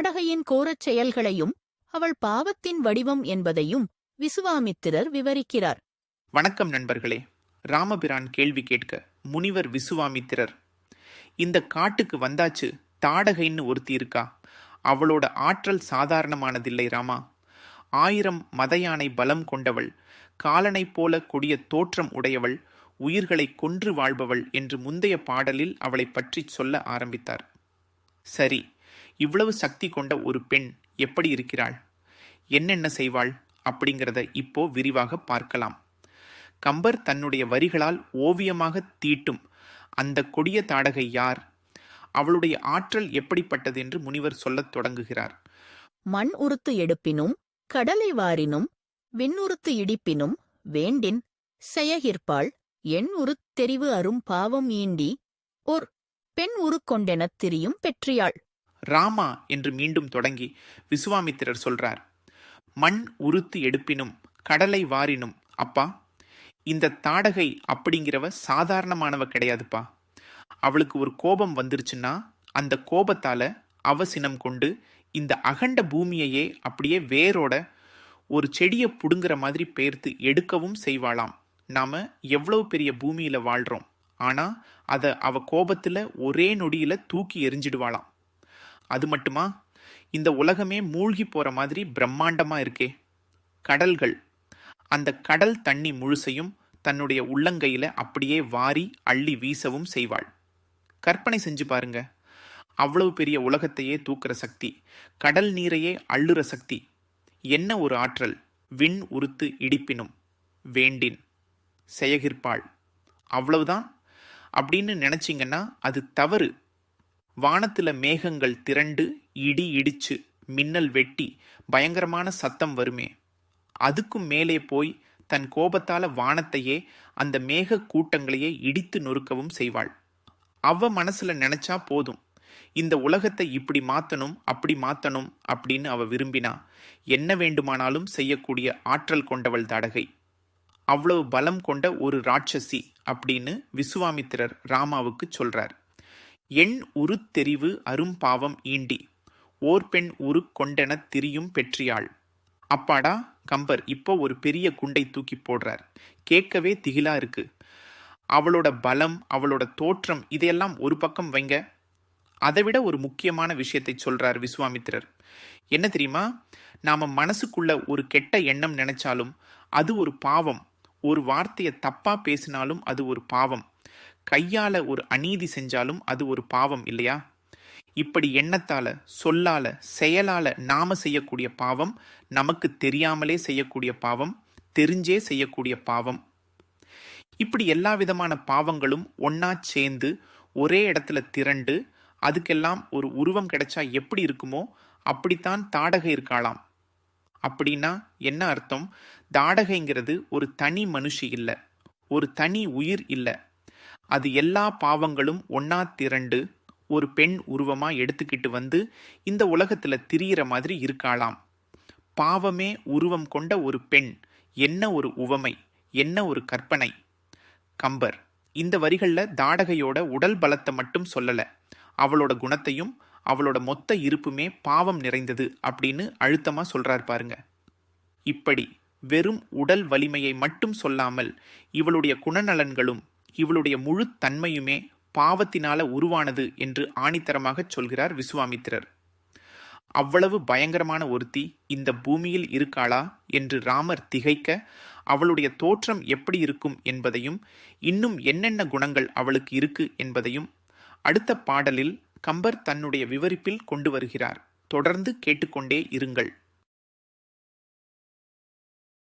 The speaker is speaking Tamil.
தாடகையின் கோரச் செயல்களையும் அவள் பாவத்தின் வடிவம் என்பதையும் விசுவாமித்திரர் விவரிக்கிறார். வணக்கம் நண்பர்களே. ராமபிரான் கேள்வி கேட்க முனிவர் விசுவாமித்திரர் இந்த காட்டுக்கு வந்தாச்சு தாடகைன்னு ஒருத்தி இருக்கா? அவளோட ஆற்றல் சாதாரணமானதில்லை ராமா. ஆயிரம் மதயானை பலம் கொண்டவள் காலனைப் போல கொடிய தோற்றம் உடையவள் உயிர்களை கொன்று வாழ்பவள் என்று முந்தைய பாடலில் அவளை பற்றி சொல்ல ஆரம்பித்தார். சரி இவ்வளவு சக்தி கொண்ட ஒரு பெண் எப்படி இருக்கிறாள்? என்னென்ன செய்வாள்? அப்படிங்கிறத இப்போ விரிவாக பார்க்கலாம். கம்பர் தன்னுடைய வரிகளால் ஓவியமாக தீட்டும் அந்த கொடிய தாடகை யார்? அவளுடைய ஆற்றல் எப்படிப்பட்டது என்று முனிவர் சொல்லத் தொடங்குகிறார். மண் உறுத்து எடுப்பினும் கடலை வாரினும் விண்ணுறுத்து இடிப்பினும் வேண்டின் செயகிற்பாள் எண் உருத் தெரிவு அரும் பாவம் ஈண்டி ஓர் பெண் உருக்கொண்டெனத் திரியும் பெற்றியாள். ராமா என்று மீண்டும் தொடங்கி விசுவாமித்திரர் சொல்றார் மண் உறுத்து எடுப்பினும் கடலை வாரினும் அப்பா இந்த தாடகை அப்படிங்கிறவ சாதாரணமானவ கிடையாதுப்பா. அவளுக்கு ஒரு கோபம் வந்துருச்சுன்னா அந்த கோபத்தால அவசினம் கொண்டு இந்த அகண்ட பூமியையே அப்படியே வேரோட ஒரு செடியை புடுங்குற மாதிரி பெயர்த்து எடுக்கவும் செய்வாளாம். நாம எவ்வளவு பெரிய பூமியில வாழ்றோம். ஆனா அதை அவ கோபத்துல ஒரே நொடியில தூக்கி எரிஞ்சிடுவாளாம். அது மட்டுமா? இந்த உலகமே மூழ்கி போகிற மாதிரி பிரம்மாண்டமாக இருக்கே. கடல்கள். அந்த கடல் தண்ணி முழுசையும் தன்னுடைய உள்ளங்கையில் அப்படியே வாரி அள்ளி வீசவும் செய்வாள். கற்பனை செஞ்சு பாருங்க. அவ்வளவு பெரிய உலகத்தையே தூக்குற சக்தி கடல் நீரையே அள்ளுற சக்தி. என்ன ஒரு ஆற்றல்? விண் உறுத்து இடிப்பினும். வேண்டின். செயகிற்பாள். அவ்வளவுதான். அப்படின்னு நினச்சிங்கன்னா அது தவறு. வானத்துல மேகங்கள் திரண்டு இடி இடிச்சு மின்னல் வெட்டி பயங்கரமான சத்தம் வருமே. அதுக்கும் மேலே போய் தன் கோபத்தால வானத்தையே அந்த மேக கூட்டங்களையே இடித்து நொறுக்கவும் செய்வாள். அவ மனசுல நினைச்சா போதும். இந்த உலகத்தை இப்படி மாத்தணும் அப்படி மாத்தணும் அப்படின்னு அவ விரும்பினா என்ன வேண்டுமானாலும் செய்யக்கூடிய ஆற்றல் கொண்டவள் தடகை. அவ்வளவு பலம் கொண்ட ஒரு ராட்சசி அப்படின்னு விசுவாமித்திரர் ராமாவுக்கு சொல்றார். எண் உருத்தெரிவு அரும்பாவம் ஈண்டி. ஓர் பெண் உரு கொண்டெனத் திரியும் பெற்றியாள். அப்பாடா கம்பர் இப்போ ஒரு பெரிய குண்டை தூக்கி போடுறார். கேட்கவே திகிலா இருக்கு. அவளோட பலம் அவளோட தோற்றம் இதையெல்லாம் ஒரு பக்கம் வைங்க. அதை விட ஒரு முக்கியமான விஷயத்தை சொல்றார் விஸ்வாமித்திரர். என்ன தெரியுமா? நாம மனசுக்குள்ள ஒரு கெட்ட எண்ணம் நினைச்சாலும் அது ஒரு பாவம். ஒரு வார்த்தையை தப்பா பேசினாலும் அது ஒரு பாவம். கையால் ஒரு அநீதி செஞ்சாலும் அது ஒரு பாவம் இல்லையா? இப்படி எண்ணத்தால் சொல்லால் செயலால் நாம் செய்யக்கூடிய பாவம் நமக்கு தெரியாமலே செய்யக்கூடிய பாவம் தெரிஞ்சே செய்யக்கூடிய பாவம். இப்படி எல்லா விதமான பாவங்களும் ஒன்றா சேர்ந்து ஒரே இடத்துல திரண்டு அதுக்கெல்லாம் ஒரு உருவம் கிடைச்சா எப்படி இருக்குமோ அப்படித்தான் தாடகை இருக்காளாம். அப்படின்னா என்ன அர்த்தம்? தாடகைங்கிறது ஒரு தனி மனுஷி இல்லை ஒரு தனி உயிர் இல்லை. அது எல்லா பாவங்களும் ஒன்னா திரண்டு ஒரு பெண் உருவமாக எடுத்துக்கிட்டு வந்து இந்த உலகத்தில் திரியிற மாதிரி இருக்காளாம். பாவமே உருவம் கொண்ட ஒரு பெண் என்ன ஒரு உவமை என்ன ஒரு கற்பனை. கம்பர் இந்த வரிகளில் தாடகையோட உடல் பலத்தை மட்டும் சொல்லலை. அவளோட குணத்தையும் அவளோட மொத்த இருப்புமே பாவம் நிறைந்தது அப்படின்னு அழுத்தமாக சொல்கிறார் பாருங்க. இப்படி வெறும் உடல் வலிமையை மட்டும் சொல்லாமல் இவளுடைய குணநலன்களும் இவளுடைய முழு தன்மையுமே பாவத்தினால உருவானது என்று ஆணித்தரமாகச் சொல்கிறார் விசுவாமித்திரர். அவ்வளவு பயங்கரமான ஒருத்தி இந்த பூமியில் இருக்காளா என்று ராமர் திகைக்க அவளுடைய தோற்றம் எப்படி இருக்கும் என்பதையும் இன்னும் என்னென்ன குணங்கள் அவளுக்கு இருக்கு என்பதையும் அடுத்த பாடலில் கம்பர் தன்னுடைய விவரிப்பில் கொண்டு வருகிறார். தொடர்ந்து கேட்டுக்கொண்டே இருங்கள்.